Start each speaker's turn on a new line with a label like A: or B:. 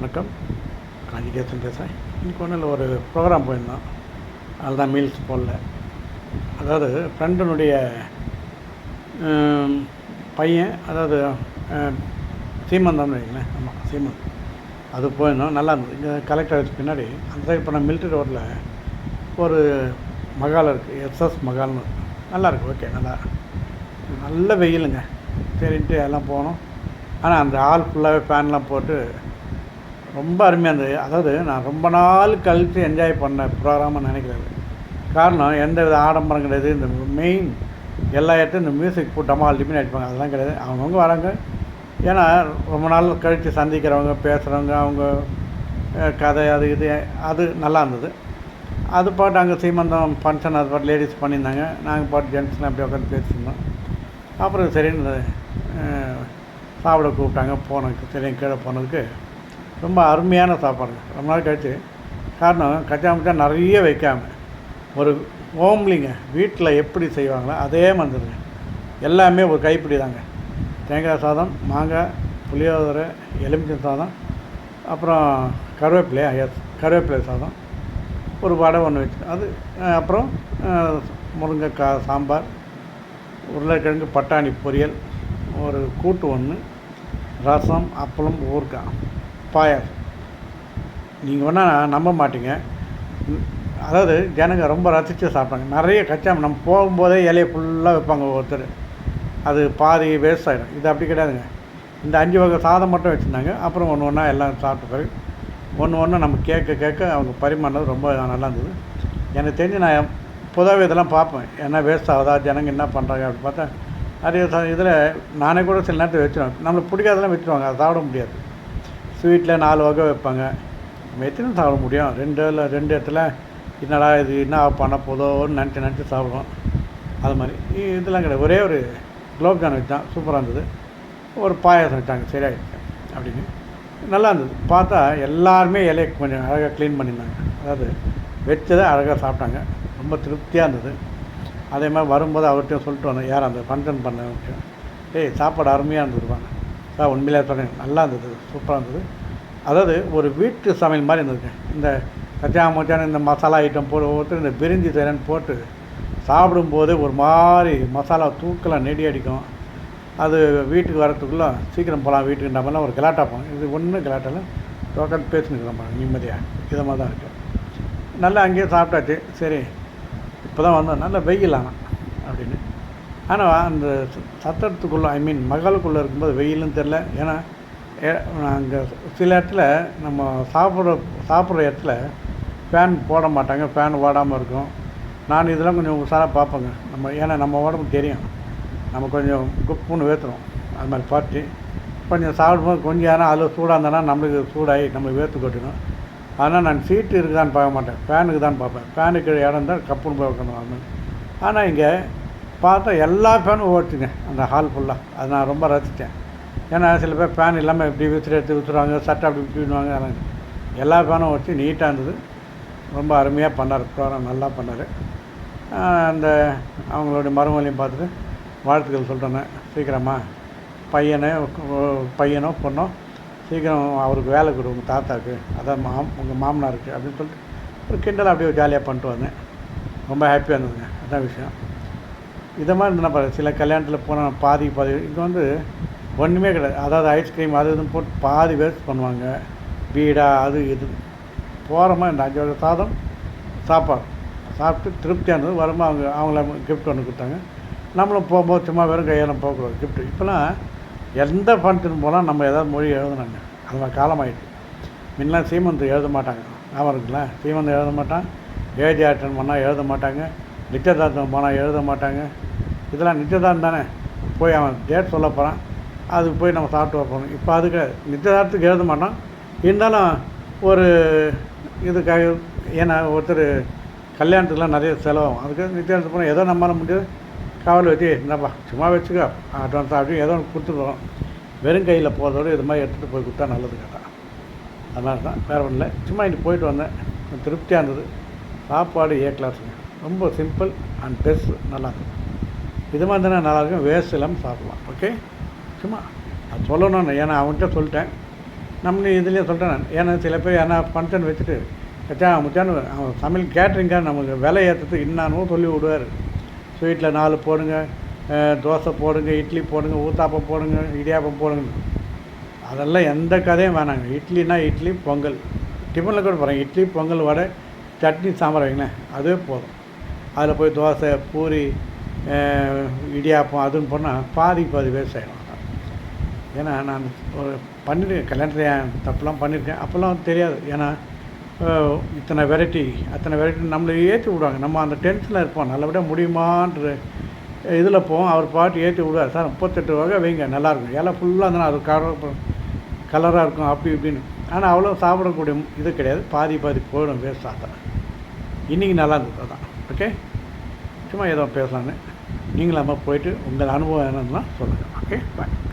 A: வணக்கம். காஞ்சிகேசன் பேசுகிறேன் இன்றைக்கி ஒன்றும் இல்லை ஒரு ப்ரோக்ராம் போயிருந்தோம். அதுதான் மீல்ஸ் போடல. அதாவது ஃப்ரெண்டனுடைய பையன் அதாவது சீமன் தான் வைங்களேன். ஆமாம் சீமந்த் அது போயிருந்தோம். நல்லா இருந்தது. இங்கே கலெக்டர் ஆஃபீஸ் பின்னாடி. அந்த சைடு போனால் மிலிட்டரி ரோட்டில் ஒரு மகால் இருக்குது எஸ்எஸ் மகால்னு நல்லாயிருக்கு ஓகே நல்லா நல்ல. வெயிலுங்க. சரின்ட்டு எல்லாம் போனோம். ஆனால் அந்த ஆள் ஃபுல்லாகவே ஃபேன்லாம் போட்டு ரொம்ப அருமையாக இருந்தது. அதாவது நான் ரொம்ப நாள் கழித்து என்ஜாய் பண்ண ப்ரோக்ராமாக நினைக்கிறது காரணம் எந்த வித ஆடம்பரம் கிடையாது. இந்த மெயின் எல்லா இடத்தையும் இந்த மியூசிக் போட்டமாக அம்மா அடிப்பாங்க அதெல்லாம் கிடையாது. அவங்கவுங்க வராங்க. ஏன்னா ரொம்ப நாள் கழித்து சந்திக்கிறவங்க பேசுகிறவங்க அவங்க கதை அது இது அது நல்லா இருந்தது. அது பாட்டு அங்கே சீமந்தம் ஃபங்க்ஷன் அது பாட்டு லேடிஸ் பண்ணியிருந்தாங்க. நாங்கள் பாட்டு ஜென்ட்ஸ்லாம் அப்படியே உட்காந்து பேசியிருந்தோம். அப்புறம் சரின்னு சாப்பிட கூப்பிட்டாங்க போனதுக்கு சரி கீழே போனதுக்கு ரொம்ப அருமையான சாப்பாடுங்க. ரொம்ப நாள் கழிச்சு. காரணம் கச்சா முச்சா நிறைய வைக்காம. ஒரு ஹோம்லிங்க வீட்டில் எப்படி செய்வாங்களோ அதே மாதிரிங்க. எல்லாமே ஒரு கைப்பிடி தாங்க. தேங்காய் சாதம் மாங்காய் புளியோதரை எலுமிச்சை சாதம் அப்புறம் கருவேப்பிலையா? எஸ் கருவேப்பிலை சாதம். ஒரு வடை ஒன்று வச்சு அது அப்புறம் முருங்கைக்காய் சாம்பார் உருளைக்கிழங்கு பட்டாணி பொரியல் ஒரு கூட்டு ஒன்று ரசம் அப்பளம் ஊறுக்காய் பாயாசம் நீங்கள் வேணால் நம்ப மாட்டீங்க. அதாவது ஜனங்க ரொம்ப ரசித்து சாப்பிட்டாங்க நிறைய கச்சா நம்ம போகும்போதே இலையை ஃபுல்லாக வைப்பாங்க ஒருத்தர் அது பாதி வேஸ்ட் ஆகிடும் இது அப்படி கிடையாதுங்க. இந்த அஞ்சு வகை சாதம் மட்டும் வச்சுருந்தாங்க. அப்புறம் ஒன்று ஒன்றா எல்லாம் சாப்பிட்ட பிறகு ஒன்று ஒன்று நம்ம கேட்க கேட்க அவங்க பரிமாறினது ரொம்ப நல்லா இருந்தது. எனக்கு தெரிஞ்சு நான் பொதுவாகவே இதெல்லாம் பார்ப்பேன். என்ன வேஸ்ட் ஆகுதா? ஜனங்க என்ன பண்ணுறாங்க அப்படி பார்த்தா நிறைய இதில் நானே கூட சில நேரத்தில் வச்சுருவேன். நம்மளுக்கு பிடிக்காதெல்லாம் வச்சுருவாங்க. அதை சாப்பிட முடியாது. ஸ்வீட்டில் நாலு வகை வைப்பாங்க. நம்ம எத்தனை சாப்பிட முடியும்? ரெண்டு இல்லை ரெண்டு இடத்துல என்னடா இது என்ன பண்ண போதோன்னு நினச்சி நினச்சி சாப்பிடுவோம். அது மாதிரி. இதெல்லாம் கிடையாது. ஒரே ஒரு குலோப் ஜான் வச்சான் சூப்பராக இருந்தது. ஒரு பாயாசம் வச்சாங்க. சரியாயிடுச்சு. அப்படின்னு. நல்லா இருந்தது. பார்த்தா எல்லாருமே இலையை கொஞ்சம் அழகாக க்ளீன் பண்ணியிருந்தாங்க. அதாவது வச்சதை அழகாக சாப்பிட்டாங்க. ரொம்ப திருப்தியாக இருந்தது. அதே மாதிரி வரும்போது அவர்கிட்ட சொல்லிட்டு வந்தேன். யார் அந்த ஃபங்க்ஷன் பண்ண ஏய் சாப்பாடு அருமையாக இருந்துருப்பாங்க சார் உண்மையிலே சொல்கிறேன் நல்லா இருந்தது. சூப்பராக இருந்தது. அதாவது ஒரு வீட்டு சமையல் மாதிரி இருந்ததுங்க. இந்த கச்சா மச்சான இந்த மசாலா ஐட்டம் போட்டு ஒவ்வொருத்தர் இந்த பிரிஞ்சி தரேன்னு போட்டு சாப்பிடும்போது ஒரு மாதிரி மசாலா தூக்கலாம் நெடி அடிக்கும். அது வீட்டுக்கு வரத்துக்குள்ளே சீக்கிரம் போகலாம் வீட்டுக்குன்ற மாதிரிலாம் ஒரு கலாட்டா போகும். இது ஒன்றும் கலாட்டால உட்காந்து பேசினுக்கிறோம் நிம்மதியாக இதை மாதிரி தான் இருக்குது நல்லா அங்கேயே சாப்பிட்டாச்சு. சரி இப்போ தான் வந்தோம். நல்லா வெயில் ஆனால் அப்படின்னு. ஆனால் அந்த சத்திரத்துக்குள்ளே ஐ மீன் மகளுக்குள்ளே இருக்கும்போது வெயிலும் தெரில ஏன்னா அங்கே சில இடத்துல நம்ம சாப்பிட்ற சாப்பிட்ற இடத்துல ஃபேன் போட மாட்டாங்க. ஃபேன் ஓடாமல் இருக்கும். நான் இதெல்லாம் கொஞ்சம் உஷாராக பார்ப்பேங்க. நம்ம ஏன்னா நம்ம உடம்பு தெரியும். நம்ம கொஞ்சம் குப்புன்னு வேத்துறோம். அது மாதிரி பார்த்து கொஞ்சம் சாப்பிடும்போது கொஞ்சம் நேரம் அதில் சூடாக இருந்தேன்னா நம்மளுக்கு சூடாகி நம்ம வேர்த்து கொட்டணும் ஆனால் நான் சீட்டு இருக்குதான்னு பார்க்க மாட்டேன். ஃபேனுக்கு தான் பார்ப்பேன். ஃபேனுக்கு இடம் இருந்தால் கப்புன்னு போய் உட்காந்து அது மாதிரி. ஆனால் இங்கே பார்த்தா எல்லா ஃபேனும் ஓட்டுங்க அந்த ஹால் ஃபுல்லாக அது நான் ரொம்ப ரசித்தேன். ஏன்னா சில பேர் ஃபேன் இல்லாமல் இப்படி விசிறி எடுத்து விற்றுருவாங்க சட்டை அப்படி விட்டுருவாங்க எல்லா ஃபேனும் வச்சு நீட்டாக இருந்தது. ரொம்ப அருமையாக பண்ணார். ப்ரோக்ராம் நல்லா பண்ணார். அந்த அவங்களுடைய மருமகளையும் பார்த்துட்டு வாழ்த்துக்கள் சொல்கிறேன்னு சீக்கிரமா பையனே பையனோ பொண்ணோ சீக்கிரம் அவருக்கு வேலை கொடு உங்கள் தாத்தாவுக்கு அதான் மாம் உங்கள் மாமனாருக்கு அப்படின்னு சொல்லிட்டு ஒரு கிண்டல் அப்படியே ஜாலியாக பண்ணிட்டு வந்தேன். ரொம்ப ஹாப்பியாக இருந்ததுங்க. அதான் விஷயம். இதை மாதிரி நம்ம சில கல்யாணத்தில் போனால் பாதி பாதி இங்கே வந்து ஒன்றுமே கிடையாது. அதாவது ஐஸ்கிரீம் அது இதுன்னு போட்டு பாதி வேஸ்ட் பண்ணுவாங்க. பீடா அது இது. போகிறோமா இந்த அஞ்சு வகை சாதம் சாப்பாடு. சாப்பிட்டு திருப்தியானது வருமா அவங்க அவங்கள கிஃப்ட் ஒன்று கொடுத்தாங்க. நம்மளும் போகும்போது சும்மா வெறும் கையெல்லாம் போகக்கூடாது கிஃப்ட் இப்போலாம் எந்த ஃபங்க்ஷன் போனால் நம்ம ஏதாவது மொழி எழுதுனாங்க அது மாதிரி காலமாயிடுச்சு முன்னெலாம் சீமந்த் எழுத மாட்டாங்க. ஞாபகம் இருக்குங்களா? சீமந்த் எழுத மாட்டான். ஏஜி அட்டன் பண்ணால் எழுத மாட்டாங்க. நிச்சயதார்த்தம் போனால் எழுத மாட்டாங்க. இதெல்லாம் நிச்சயதார்த்தம் தானே. போய் அவன் டேட் சொல்ல போகிறான் அதுக்கு போய் நம்ம சாப்பிட்டு வரப்போம் இப்போ அதுக்கு நிச்சயதார்த்தத்துக்கு எழுத மாட்டான். இருந்தாலும் ஒரு இதுக்காக ஏன்னா ஒருத்தர் கல்யாணத்துக்குலாம் நிறைய செலவாகும். அதுக்கு நிச்சயதார்த்தம் போனால் ஏதோ நம்மளால முடியாது காவல் வச்சு என்னப்பா சும்மா வச்சுக்கோ. அட்வான்ஸ் அப்படின்னு ஏதோ ஒன்று கொடுத்துருவோம் வெறும் கையில் போகிறதோட இது மாதிரி எடுத்துகிட்டு போய் கொடுத்தா நல்லது கேட்டான். அதனால தான் வேறு ஒன்றும் இல்லை. சும்மா இன்னைக்கு போயிட்டு வந்தேன். திருப்தியாக இருந்தது. சாப்பாடு ஏ கிளாஸுங்க ரொம்ப சிம்பிள் அண்ட் பெஸ்ட் நல்லாயிருக்கும் இது மாதிரி தானே நல்லாயிருக்கும் வேஸ்ட் இல்லாமல் சாப்பிடலாம் ஓகே சும்மா அது சொல்லணும்னு ஏன்னா அவன்கிட்ட சொல்லிட்டேன். நம்ம இதுலேயே சொல்லிட்டேன் நான். ஏன்னா சில பேர் ஏன்னா ஃபங்க்ஷன் வச்சுட்டு வச்சா மச்சான் அவன் சமையல் கேட்ரிங்காக நமக்கு விலை ஏற்றுறதுக்கு இன்னானும் சொல்லி விடுவார். ஸ்வீட்டில் நாலு போடுங்க தோசை போடுங்க இட்லி போடுங்க ஊத்தாப்பம் போடுங்க இடியாப்பம் போடுங்க. அதெல்லாம் எந்த கதையும் வேணாங்க. இட்லினா இட்லி பொங்கல். டிஃபனில் கூட போகிறேன் இட்லி பொங்கல் வடை சட்னி சாம்பார் வைங்களேன். அதுவே போதும். அதில் போய் தோசை பூரி இடியாப்பம் அதுன்னு போனால் பாதி பாதி பேர் செய்யலாம் ஏன்னா நான் ஒரு பண்ணியிருக்கேன் கல்யாணத்தில் தப்புலாம் பண்ணியிருக்கேன் அப்போல்லாம் தெரியாது. ஏன்னா இத்தனை வெரைட்டி அத்தனை வெரைட்டி நம்மளை ஏற்றி விடுவாங்க. நம்ம அந்த டென்ஷனில் இருப்போம் நல்லபடியாக முடியுமான்ற இதில் போவோம். அவர் பாட்டு ஏற்றி விடுவார். சார் முப்பத்தெட்டு வகை வைங்க நல்லாயிருக்கும். இலை ஃபுல்லாக இருந்தால் அது கலர் கலராக இருக்கும் அப்படி இப்படின்னு. ஆனால் அவ்வளோ சாப்பிடக்கூடிய இது கிடையாது. பாதி பாதி போயிடும் வேஸ்ட் ஆகும் இன்றைக்கி நல்லா இருந்தது அதான். ஓகே? சும்மா ஏதோ பேசலான்னு. நீங்களும் போயிட்டு உங்கள் அனுபவம் என்னன்னா சொல்லுங்கள் ஓகே? பாய்